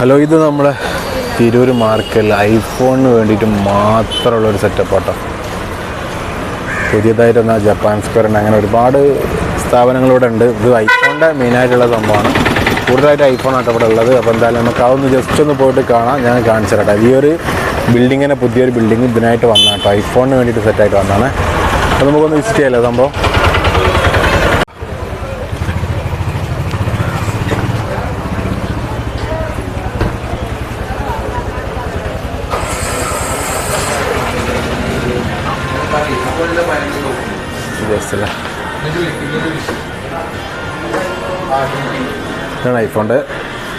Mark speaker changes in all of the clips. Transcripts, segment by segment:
Speaker 1: Hello ഇത് നമ്മളെ തിരൂർ മാർക്കറ്റിൽ ഐഫോണിന് വേണ്ടിയിട്ട് മാത്രമുള്ള ഒരു സെറ്റപ്പ് ആട്ടോ. പുതിയതായിട്ട് വന്ന ജപ്പാൻ സ്ക്വയർ ഉണ്ട്. അങ്ങനെ ഒരുപാട് സ്ഥാപനങ്ങളിവിടെ ഉണ്ട്. ഇത് ഐഫോണിന്റെ മെയിനായിട്ടുള്ള സംഭവമാണ്. കൂടുതലായിട്ട് ഐഫോൺ ആട്ടോ ഇവിടെ ഉള്ളത്. അപ്പോൾ എന്തായാലും നമുക്ക് അതൊന്ന് ജസ്റ്റ് ഒന്ന് പോയിട്ട് കാണാം. ഞാൻ കാണിച്ചു തരാം ഈ ഒരു ബിൽഡിങ്ങിനെ പുതിയൊരു ബിൽഡിംഗ് ഇതിനായിട്ട് വന്നാട്ടോ ഐഫോണിന് വേണ്ടിയിട്ട് സെറ്റായിട്ട് വന്നതാണ്. അപ്പോൾ നമുക്കൊന്ന് വിസിറ്റ് ചെയ്യാമല്ലോ സംഭവം? ഇതാണ് ഐഫോണിന്റെ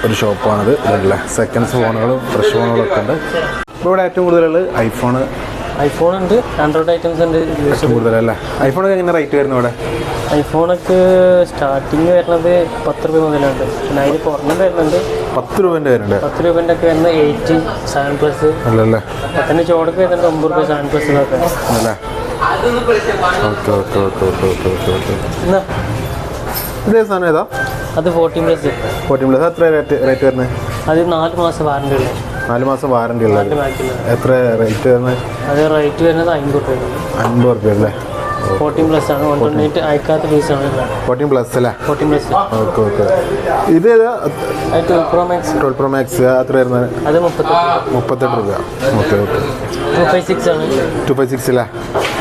Speaker 1: ഒരു ഷോപ്പാണിത്. ഇതല്ലേ സെക്കൻഡ്സ് ഫോണുകളും ഫ്രഷ് ഫോണുകളും ഒക്കെ ഉണ്ട്. ഇപ്പോൾ ഇവിടെ ഏറ്റവും കൂടുതലുള്ളത് ഐഫോൺ
Speaker 2: ഐഫോൺ ഉണ്ട് ആൻഡ്രോയിഡ് ഐറ്റംസ് ഉണ്ട്
Speaker 1: ഏറ്റവും കൂടുതലല്ലേ? ഐഫോണൊക്കെ എങ്ങനെ റേറ്റ് വരുന്നു ഇവിടെ?
Speaker 2: ഐഫോണൊക്കെ സ്റ്റാർട്ടിങ് വരുന്നത് പത്ത് രൂപ മുതലുണ്ട്. പിന്നെ അതിന് കുറഞ്ഞ വരുന്നുണ്ട്
Speaker 1: പത്ത് രൂപേന്റെ വരുന്നുണ്ട്.
Speaker 2: പത്ത് രൂപേന്റെ ഒക്കെ വരുന്നത് എയ്റ്റ് സെവൻ പ്ലസ്
Speaker 1: അല്ലല്ലേ?
Speaker 2: പത്തിന് ചോടൊക്കെ വരുന്നുണ്ട് ഒമ്പത് രൂപ സെവൻ പ്ലസ് എന്നൊക്കെ.
Speaker 1: അല്ലേ okay okay okay okay okay okay okay.
Speaker 2: എന്നാ?
Speaker 1: ഇതേ സാധനം ഏതാ?
Speaker 2: അത് ഫോർട്ടീൻ പ്ലസ്
Speaker 1: ഫോർട്ടീൻ പ്ലസ് എത്ര റേറ്റ് റേറ്റ് വരുന്നത്
Speaker 2: അത് നാല് മാസം വാറണ്ടി ഉള്ളത്.
Speaker 1: നാല് മാസം വാറണ്ടി ഉള്ളത്. എത്ര റേറ്റ് വരുന്നത്
Speaker 2: അത് റേറ്റ് വരുന്നത് രൂപ.
Speaker 1: അൻപത് റുപ്യ അല്ലേ?
Speaker 2: ഫോർട്ടീൻ പ്ലസ് ആണ്. വൺ ട്വന്റി എയ്റ്റ് അയക്കാത്ത
Speaker 1: ഫോർട്ടീൻ പ്ലസ് അല്ലേ?
Speaker 2: Fourteen plus
Speaker 1: okay okay. ഇത്
Speaker 2: twelve pro max
Speaker 1: twelve pro max അത്ര വരുന്നത്
Speaker 2: അത് മുപ്പത്തെട്ട്.
Speaker 1: മുപ്പത്തെട്ട് രൂപ. Okay okay.
Speaker 2: Two five six ആണ്.
Speaker 1: ടു ഫൈവ് സിക്സ് അല്ലേ?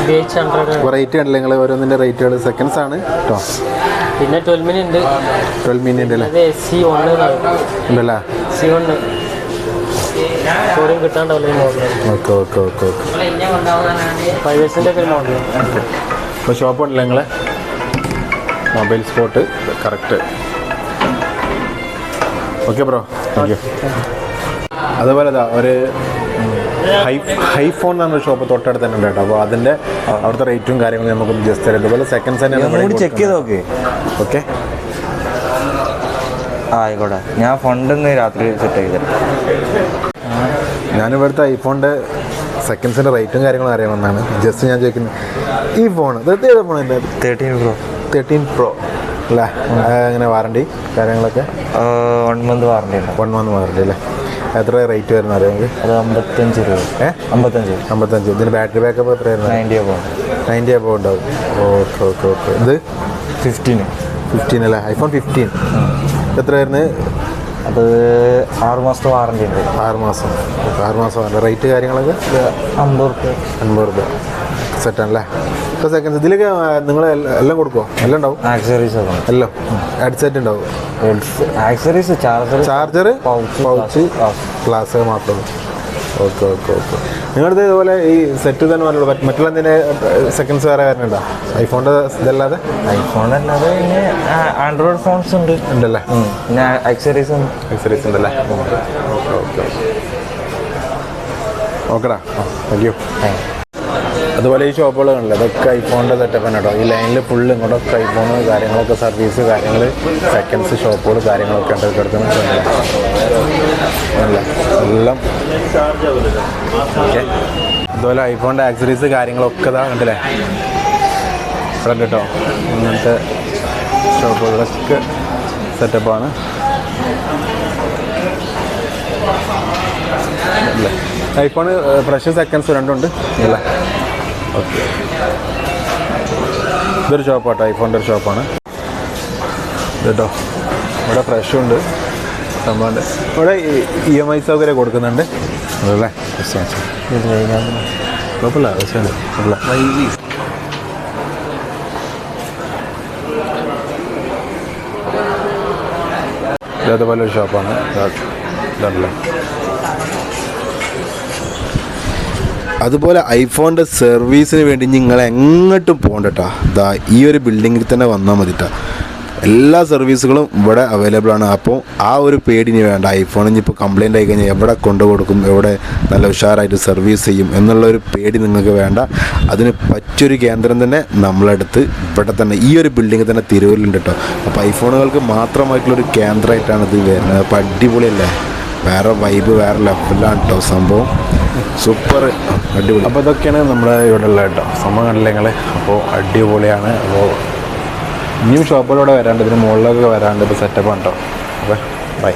Speaker 2: ബി എച്ച് ഹൺഡ്രഡ്
Speaker 1: അപ്പോൾ റേറ്റ് കണ്ടില്ല നിങ്ങൾ ഓരോന്നിന്റെ റേറ്റുകൾ സെക്കൻഡ്സ് ആണ് കേട്ടോ
Speaker 2: പിന്നെ ട്വൽവ് മിനിറ്റ് ഉണ്ട്.
Speaker 1: ട്വൽവ് മിനിറ്റ് അല്ലേ?
Speaker 2: സി ഒന്ന്
Speaker 1: ഉണ്ടല്ലേ?
Speaker 2: ഒന്ന്
Speaker 1: ഓക്കെ ഓക്കെ ഓക്കെ ഓക്കെ. അപ്പോൾ ഷോപ്പ് ഉണ്ടല്ലോ നിങ്ങളെ? Mobile spot correct okay bro thank you അതുപോലെ ഒരു ഹൈ ഹൈഫോൺ എന്ന് പറഞ്ഞ ഷോപ്പ് തൊട്ടടുത്ത് തന്നെ ഉണ്ട് കേട്ടോ. അപ്പോൾ അതിന്റെ അവിടുത്തെ റേറ്റും കാര്യങ്ങളും നമുക്ക് ജസ്റ്റ് തരാം. ഇതുപോലെ സെക്കൻഡ്സ്
Speaker 3: ഒന്നുകൂടി ചെക്ക് ചെയ്ത് നോക്ക്.
Speaker 1: ഓക്കെ
Speaker 3: ആ ആയിക്കോട്ടെ. ഞാൻ ഫണ്ട് ഒന്ന് രാത്രി സെറ്റ് ചെയ്ത് തരാം.
Speaker 1: ഞാനിവിടുത്തെ ഐഫോണിന്റെ സെക്കൻഡ്സിന്റെ റേറ്റും കാര്യങ്ങളും അറിയാമെന്നാണ് ജസ്റ്റ് ഞാൻ ചോദിക്കുന്നത് ഈ ഫോൺ ഏതാ ഫോൺ എന്റെ
Speaker 3: തേർട്ടീൻ പ്രോ
Speaker 1: തേർട്ടീൻ പ്രോ അല്ലേ? അങ്ങനെ വാറണ്ടി കാര്യങ്ങളൊക്കെ?
Speaker 3: വൺ മന്ത് വാറണ്ടി ഉണ്ട്
Speaker 1: വൺ മന്ത് വാറണ്ടി അല്ലേ? എത്ര റേറ്റ് വരുന്ന അറിയാമെങ്കിൽ
Speaker 3: അത് അമ്പത്തഞ്ച് രൂപ.
Speaker 1: ഏ?
Speaker 3: അമ്പത്തഞ്ച്.
Speaker 1: അമ്പത്തഞ്ച്. ഇതിന് ബാറ്ററി ബാക്കപ്പ് എത്ര വരുന്നത്
Speaker 3: നയന്റി അപ്പോൾ
Speaker 1: നയന്റി അബോ ഉണ്ടാവും. ഓക്കെ ഓക്കെ ഓക്കെ ഇത്?
Speaker 3: ഫിഫ്റ്റീന്
Speaker 1: ഫിഫ്റ്റീൻ അല്ലേ? ഐഫോൺ ഫിഫ്റ്റീൻ എത്ര വരുന്നത്?
Speaker 3: അത് ആറ് മാസത്തെ വാറണ്ടി ഉണ്ട്.
Speaker 1: ആറ് മാസം. ആറ് മാസം. റേറ്റ് കാര്യങ്ങളൊക്കെ?
Speaker 3: അമ്പത് റുപ്യ
Speaker 1: അൻപത് റുപ്യ സെറ്റാണല്ലേ ഇപ്പോൾ സെക്കൻഡ് ഇതിലൊക്കെ നിങ്ങൾ എല്ലാം കൊടുക്കുമോ എല്ലാം ഉണ്ടാവും?
Speaker 3: ആക്സറീസ്
Speaker 1: എല്ലാം. ഹെഡ്സെറ്റ് ഉണ്ടാവും.
Speaker 3: Accessories charger
Speaker 1: charger pouch. Glass മാത്രമേ ഓക്കെ ഓക്കെ ഓക്കെ നിങ്ങളുടെ ഇതുപോലെ ഈ സെറ്റ് തന്നെ പറഞ്ഞുള്ളൂ മറ്റ് മറ്റുള്ള എന്തിനെ സെക്കൻഡ്സ് വേറെ വരുന്നുണ്ടോ ഐഫോണിന്റെ ഇതല്ലാതെ?
Speaker 3: ഐഫോൺ അല്ലാതെ പിന്നെ ആൻഡ്രോയിഡ് ഫോൺസ് ഉണ്ട്.
Speaker 1: ഉണ്ടല്ലേ.
Speaker 3: പിന്നെ ആക്സറീസ് ഉണ്ട്.
Speaker 1: ആക്സറീസ് ഉണ്ടല്ലേ? ഓക്കെ ഓക്കെ ഓക്കെടാ താങ്ക് യു അതുപോലെ ഈ ഷോപ്പുകളുണ്ട് അതൊക്കെ ഐഫോണിന്റെ സെറ്റപ്പ് തന്നെ കേട്ടോ. ഈ ലൈനിൽ ഫുള്ള് ഇങ്ങോട്ടൊക്കെ ഐഫോൺ കാര്യങ്ങളൊക്കെ സർവീസ് കാര്യങ്ങൾ സെക്കൻഡ്സ് ഷോപ്പുകൾ കാര്യങ്ങളൊക്കെ ഉണ്ട് കിടക്കുന്നത് എല്ലാം അതുപോലെ ഐഫോണിന്റെ ആക്സറീസ് കാര്യങ്ങളൊക്കെ ഇതാ കണ്ടില്ലേ? ഇവിടെ കേട്ടോ. ഇങ്ങനത്തെ ഷോപ്പുകളൊക്കെ സെറ്റപ്പാണ് ഐഫോൺ ഫ്രഷ് സെക്കൻഡ്സ് രണ്ടുണ്ട്. അല്ലേ? ഓക്കെ. ഇതൊരു ഷോപ്പാട്ടോ ഐഫോണിന്റെ ഒരു ഷോപ്പാണ്. കേട്ടോ ഇവിടെ ഫ്രഷും ഉണ്ട്. സംഭവമുണ്ട് ഇവിടെ ഇ എം ഐ സൗകര്യം കൊടുക്കുന്നുണ്ട്. അതല്ലേ കുഴപ്പമില്ല ഇതേപോലെ ഒരു ഷോപ്പാണ്. ഇതല്ലേ അതുപോലെ ഐഫോണിന്റെ സർവീസിന് വേണ്ടി നിങ്ങൾ എങ്ങോട്ടും പോകണ്ട കേട്ടോ ഇതാ ഈ ഒരു ബിൽഡിങ്ങിൽ തന്നെ വന്നാൽ മതി എല്ലാ സർവീസുകളും ഇവിടെ അവൈലബിൾ ആണ്. അപ്പോൾ ആ ഒരു പേടി ഇനി വേണ്ട. ഐഫോൺ ഇനിയിപ്പോൾ കംപ്ലയിന്റ് ആയി കഴിഞ്ഞാൽ എവിടെ കൊണ്ടു കൊടുക്കും എവിടെ നല്ല ഉഷാറായിട്ട് സർവീസ് ചെയ്യും എന്നുള്ള ഒരു പേടി നിങ്ങൾക്ക് വേണ്ട. അതിന് പറ്റൊരു കേന്ദ്രം തന്നെ നമ്മളടുത്ത് ഇവിടെ തന്നെ ഈ ഒരു ബിൽഡിങ്ങിൽ തന്നെ തിരുവല്ലുണ്ട് കേട്ടോ അപ്പോൾ ഐഫോണുകൾക്ക് മാത്രമായിട്ടുള്ളൊരു കേന്ദ്രമായിട്ടാണ് ഇത് വരുന്നത്. അപ്പോൾ അടിപൊളിയല്ലേ? വേറെ വൈബ് വേറെ ലെവലാണ് കേട്ടോ സംഭവം. സൂപ്പർ അടിപൊളി. അപ്പോൾ ഇതൊക്കെയാണ് നമ്മുടെ ഇവിടെ ഉള്ള കേട്ടോ. സംഭവം കണ്ടില്ല നിങ്ങൾ അപ്പോൾ അടിപൊളിയാണ്. അപ്പോൾ ഇനിയും ഷോപ്പിലൂടെ വരാണ്ട് ഇതിന് മുകളിലൊക്കെ വരാണ്ട് ഇപ്പോൾ സെറ്റപ്പ് കേട്ടോ അപ്പോൾ ബൈ